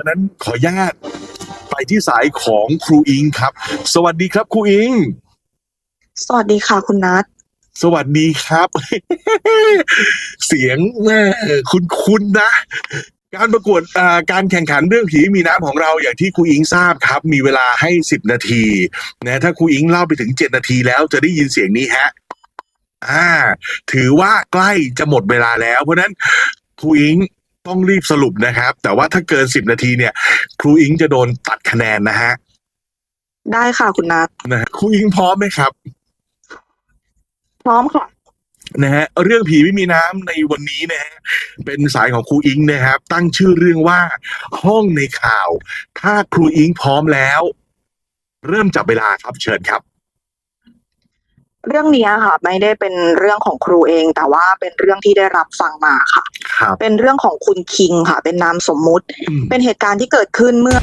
ราะฉะนั้นขออนุญาตไปที่สายของครูอิงครับ สวัสดีครับครูอิง สวัสดีค่ะคุณนัทสวัสดีครับ เสียงแม่คุณคุณนะ การประกวดอ่าการแข่งขันเรื่องผีมีน้ำของเราอย่างที่ครูอิงทราบครับ มีเวลาให้สิบนาทีนะถ้าครูอิงเล่าไปถึงเจ็ดนาทีแล้วจะได้ยินเสียงนี้ฮะ อ่า ถือว่าใกล้จะหมดเวลาแล้ว เพราะฉะนั้นครูอิง ต้องรีบสรุปนะครับ แต่ว่าถ้าเกินสิบนาทีเนี่ย ครูอิงจะโดนตัดคะแนนนะฮะได้ค่ะคุณนัทนะฮะครูอิงพร้อมไหมครับ พร้อมค่ะนะฮะเรื่องผีไม่มีน้ำในวันนี้นะฮะเป็นสายของครูอิงนะครับ ตั้งชื่อเรื่องว่า ห้องในข่าว ถ้าครูอิงพร้อมแล้ว เริ่มจับเวลาครับเชิญครับ เรื่องเนี้ยค่ะ ไม่ได้เป็นเรื่องของครูเอง แต่ว่าเป็นเรื่องที่ได้รับฟังมาค่ะครับ เป็นเรื่องของคุณคิงค่ะ เป็นนามสมมุติอืมเป็นเหตุการณ์ที่เกิดขึ้นเมื่อ